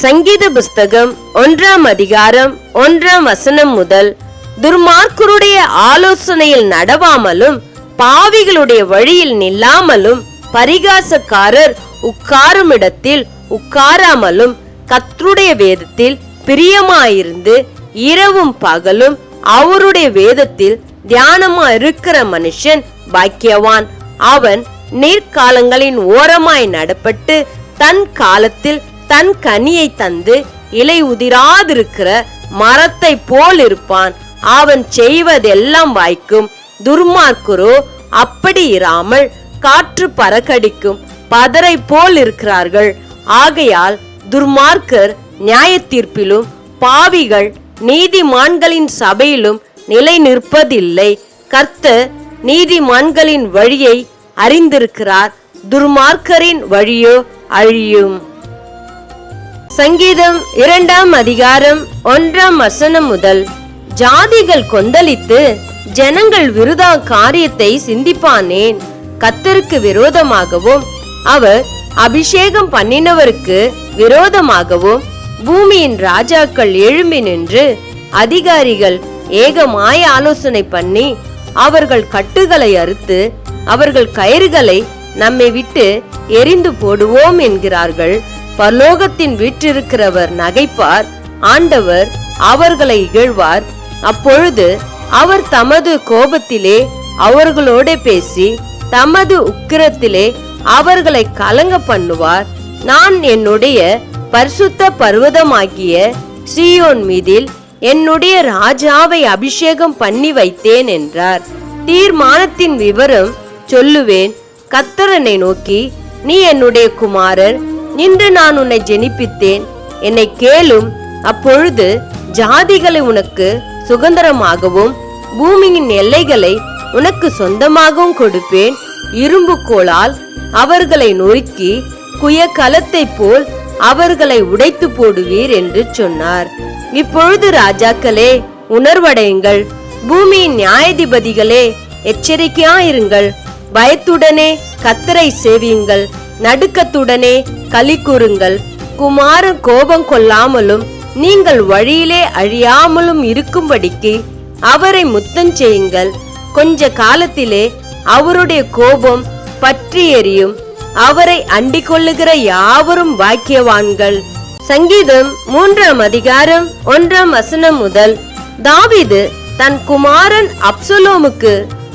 சங்கீத புஸ்தகம் ஒன்றாம் அதிகாரம் ஒன்றாம் வசனம் முதல் துர்மார்க்கருடைய ஆலோசனையில் நடவாமலும் பாவிகளுடைய வழியில் நில்லாமலும் பரிகாசக்காரர் உட்காரும் இடத்தில் உட்காராமலும் கர்த்தருடைய வேதத்தில் பிரியமாயிருந்து இரவும் பகலும் அவருடைய வேதத்தில் தியானமா இருக்கிற மனுஷன் பாக்கியவான். அவன் நீர்க்காலங்களின் ஓரமாய் நடப்பட்டு தன் காலத்தில் தன் கனியை தந்து இலை உதிராதிருக்கிற மரத்தை போல் இருப்பான் அவன் செய்வதெல்லாம் வாய்க்கும். துர்மார்க்கரோ அப்படி இராமல் காற்று பறக்கடிக்கும். பதரை போல் இருக்கிறார்கள் ஆகையால் துர்மார்க்கர் நியாய தீர்ப்பிலும் பாவிகள் நீதிமான்களின் சபையிலும் நிலை நிற்பதில்லை. கர்த்தர் நீதிமான்களின் வழியை அறிந்திருக்கிறார். துர்மார்க்கரின் வழியோ அழியும். சங்கீதம் இரண்டாம் அதிகாரம் ஒன்றாம் வசனம் முதல் ஜாதிகள் கொந்தளித்து ஜனங்கள் விருதா காரியத்தை சிந்திப்பானேன். கத்தருக்கு விரோதமாகவும் அவர் அபிஷேகம் பண்ணினவருக்கு விரோதமாகவும் பூமியின் ராஜாக்கள் எழும்பி நின்று அதிகாரிகள் ஏகமாய ஆலோசனை பண்ணி அவர்கள் கட்டுகளை அறுத்து அவர்கள் கயிறுகளை நம்மை விட்டு எரிந்து போடுவோம் என்கிறார்கள். பரலோகத்தின் வீற்றிருக்கிறவர் நகைப்பார் ஆண்டவர் அவர்களை இகழ்வார். அப்பொழுது அவர் தமது கோபத்திலே அவர்களோட பேசி தமது உக்கிரத்திலே அவர்களை கலங்க பண்ணுவார். நான் என்னுடைய பரிசுத்த பர்வதமாகிய சியோன் மீதில் என்னுடைய ராஜாவை அபிஷேகம் பண்ணி வைத்தேன் என்றார். தீர்மானத்தின் விவரம் சொல்லுவேன். கத்தரனை நோக்கி நீ என்னுடைய குமாரர் இன்று நான் உன்னை ஜெனிப்பித்தேன். என்னை கேளும் அப்பொழுது ஜாதிகளை உனக்கு சுதந்திரமாகவும் பூமியின் எல்லைகளை உனக்கு சொந்தமாகவும் கொடுப்பேன். இரும்பு கோளால் அவர்களை நொறுக்கி குயக்கலத்தை போல் அவர்களை உடைத்து போடுவீர் என்று சொன்னார். இப்பொழுது ராஜாக்களே உணர்வடையுங்கள். பூமியின் நியாயாதிபதிகளே எச்சரிக்கையாயிருங்கள். பயத்துடனே கத்தரை சேவியுங்கள். நடுக்கத்துடனே களி கூறுங்கள். குமாரன் கோபம் கொள்ளாமலும் நீங்கள் வழியிலே அழியாமலும் இருக்கும்படிக்கு அவரை முத்தம் செய்யுங்கள். கொஞ்ச காலத்திலே அவருடைய கோபம் பற்றி எறியும் அவரை அண்டிக் கொள்ளுகிற யாவரும் பாக்கியவான்கள் சங்கீதம் மூன்றாம் அதிகாரம் ஒன்றாம் வசனம் முதல் தாவிது தன் குமாரன் அப்சலோமுக்கு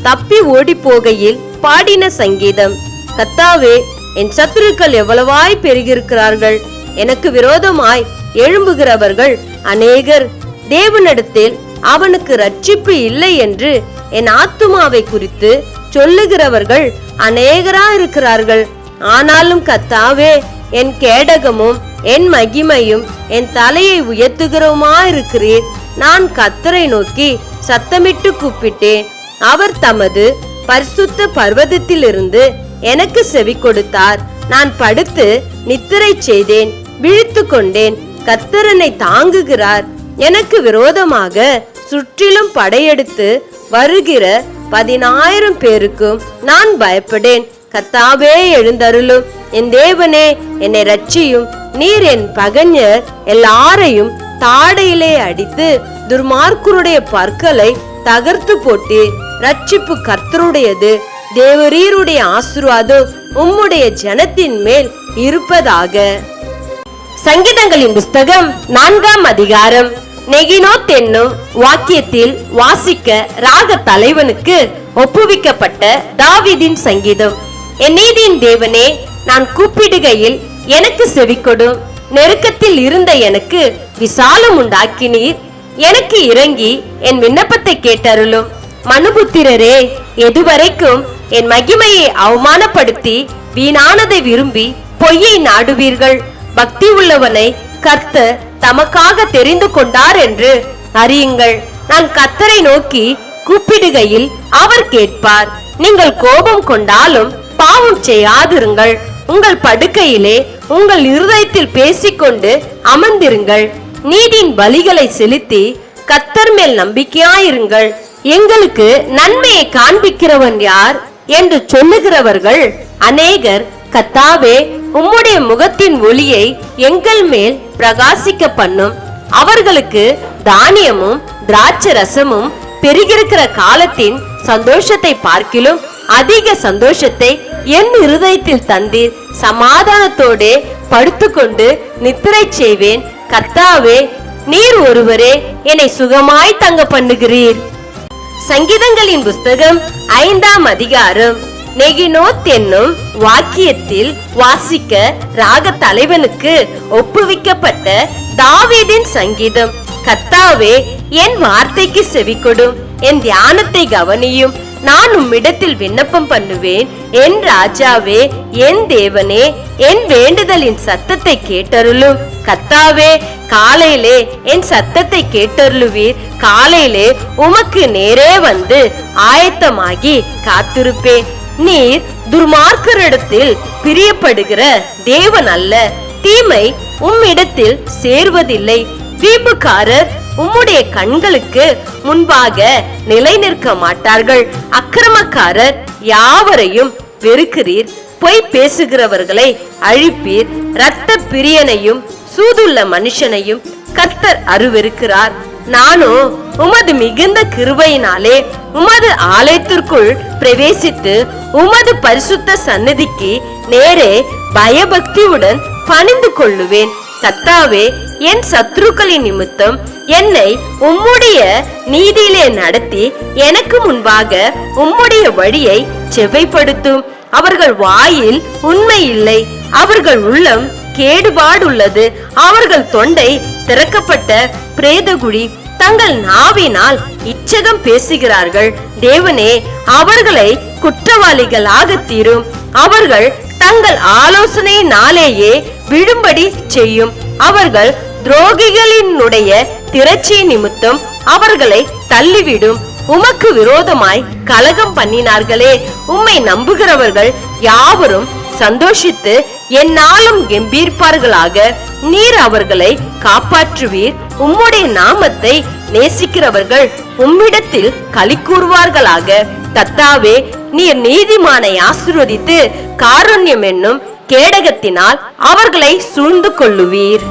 தப்பி ஓடி போகையில் பாடின சங்கீதம். கத்தாவே என் சத்துருக்கள் எவ்வளவாய் பெருகியிருக்கிறார்கள்? எனக்கு விரோதமாய் எழும்புகிறவர்கள் அநேகர். தேவனிடத்தில் அவனுக்கு ரட்சிப்பு இல்லை என்று என் ஆத்துமாவை குறித்து சொல்லுகிறவர்கள் அநேகரா இருக்கிறார்கள் ஆனாலும் கத்தாவே என் கேடகமும் என் மகிமையும் என் தலையை உயர்த்துகிறோமா இருக்கிறீர் நான் கத்தரை நோக்கி சத்தமிட்டு கூப்பிட்டேன். அவர் தமது பரிசுத்த பர்வதத்திலிருந்து எனக்கு செவி கொடுத்தார். நான் படுத்து நித்திரை செய்தேன் விழித்து கொண்டேன். கத்தரனை தாங்குகிறார். எனக்கு விரோதமாக சுற்றிலும் படையெடுத்து வருகிற பதினாயிரம் பேருக்கும் நான் பயப்படேன். கத்தாவே எழுந்தருளும். என் தேவனே என்னை ரட்சியும் நீர் என் பகஞர் எல்லாரையும் தாடையிலே அடித்து துர்மார்க்கருடைய பற்களை தகர்த்து போட்டு ரட்சிப்பு கர்த்தருடையது. தேவரீருடைய ஆசீர்வாதம் உம்முடைய ஜனத்தின் மேல் இருப்பதாக. சங்கீதங்களின் புஸ்தகம் நான்காம் அதிகாரம். நெகினோத் என்னும் வாக்கியத்தில் வாசிக்க ராக தலைவனுக்கு ஒப்புவிக்கப்பட்ட தாவிதின் சங்கீதம். என் நீதியின் தேவனே நான் கூப்பிடுகையில் எனக்கு செவிக்கொடும் நெருக்கத்தில் இருந்த எனக்கு விசாலம் உண்டாக்கினீர். எனக்கு இறங்கி என் விண்ணப்பத்தை கேட்டருளும். மனுபுத்திரரே எதுவரைக்கும் என் மகிமையை அவமானப்படுத்தி வீணானதை விரும்பி பொய்யை நாடுவீர்கள். பக்தி உள்ளவனை கர்த்த தமக்காக தெரிந்து கொண்டார் என்று அறியுங்கள். நான் கத்தரை நோக்கி கூப்பிடுகையில் அவர் கேட்பார். நீங்கள் கோபம் கொண்டாலும் பாவம் செய்யாதிருங்கள். உங்கள் படுக்கையிலே உங்கள் இருதயத்தில் பேசிக்கொண்டு அமர்ந்திருங்கள். நீதியின் பலிகளை செலுத்தி கத்தர் மேல் நம்பிக்கையாயிருங்கள். எங்களுக்கு நன்மையை காண்பிக்கிறவன் யார் என்று சொல்லுகிறவர்கள் அநேகர் கத்தாவே உம்முடைய முகத்தின் ஒளியை எங்கள் மேல் பிரகாசிக்க பண்ணும். அவர்களுக்கு தானியமும் திராட்சை ரசமும் பெருகிருக்கிற காலத்தின் சந்தோஷத்தை பார்க்கிலும் அதிக சந்தோஷத்தை என் இருதயத்தில் தந்தீர். சமாதானத்தோடே படுத்துக்கொண்டு நித்திரை செய்வேன். கத்தாவே நீர் ஒருவரே என்னை சுகமாய் தங்க பண்ணுகிறீர். சங்கீதங்களின் புஸ்தகம் ஐந்தாம் அதிகாரம். நெகினோத் என்னும் வாக்கியத்தில் வாசிக்க ராக தலைவனுக்கு ஒப்புவிக்கப்பட்ட தாவீதின் சங்கீதம். கத்தாவே என் வார்த்தைக்கு செவிக்கொடும் என் தியானத்தை கவனியும். நான் உம்மிடத்தில் விண்ணப்பம் பண்ணுவேன். என் ராஜாவே என் தேவனே என் வேண்டுதலின் சத்தத்தை கேட்டருளும் கத்தாவே காலையிலே என் சத்தத்தை கேட்டருளுவீர். காலையிலே உமக்கு நேரே வந்து ஆயத்தமாகி காத்திருப்பேன். நீர் துர்மார்க்கரிடத்தில் பிரியப்படுகிற தேவன் அல்ல. தீமை உம்மிடத்தில் சேர்வதில்லை. வீம்புக்காரர் உம்முடைய கண்களுக்கு முன்பாக நிலை நிற்க மாட்டார்கள். அக்கிரமக்காரர் யாவரையும் வெறுக்கிறீர். பொய் பேசுகிறவர்களை அழிப்பீர். இரத்த பிரியனையும் சூதுள்ள மனுஷனையும் கர்த்தர் அருவெருக்கிறார். நானோ உமது மிகுந்த கிருபையினாலே உமது ஆலயத்திற்குள் பிரவேசித்து உமது பரிசுத்த சந்நிதிக்கு நேரே பயபக்தியுடன் பணிந்து கொள்ளுவேன். கத்தாவே என் சத்ருக்களின் நிமித்தம் என்னை உம்முடைய நீதியிலே நடத்தி எனக்கு முன்பாக உம்முடைய வழியை செவைப்படுத்தும் அவர்கள் வாயில் உண்மை இல்லை. அவர்கள் உள்ளம் கேடுபாடுள்ளது. அவர்கள் தொண்டை திறக்கப்பட்ட பிரேதகுடி. தங்கள் நாவினால் இச்சகம் பேசுகிறார்கள். தேவனே அவர்களை குற்றவாளிகளாக தீரும். அவர்கள் தங்கள் ஆலோசனையினாலேயே விழும்படி செய்யும். அவர்கள் துரோகிகளினுடைய திரட்சி நிமித்தம் அவர்களை தள்ளிவிடும். உமக்கு விரோதமாய் கலகம் பண்ணினார்களே. உம்மை நம்புகிறவர்கள் யாவரும் சந்தோஷித்து என்னாலும் கம்பீர்ப்பார்களாக. நீர் அவர்களை காப்பாற்றுவீர். உம்முடைய நாமத்தை நேசிக்கிறவர்கள் உம்மிடத்தில் களி கூறுவார்களாக. தத்தாவே நீர் நீதிமானை ஆசிர்வதித்து காருண்யம் என்னும் கேடகத்தினால் அவர்களை சூழ்ந்து கொள்ளுவீர்.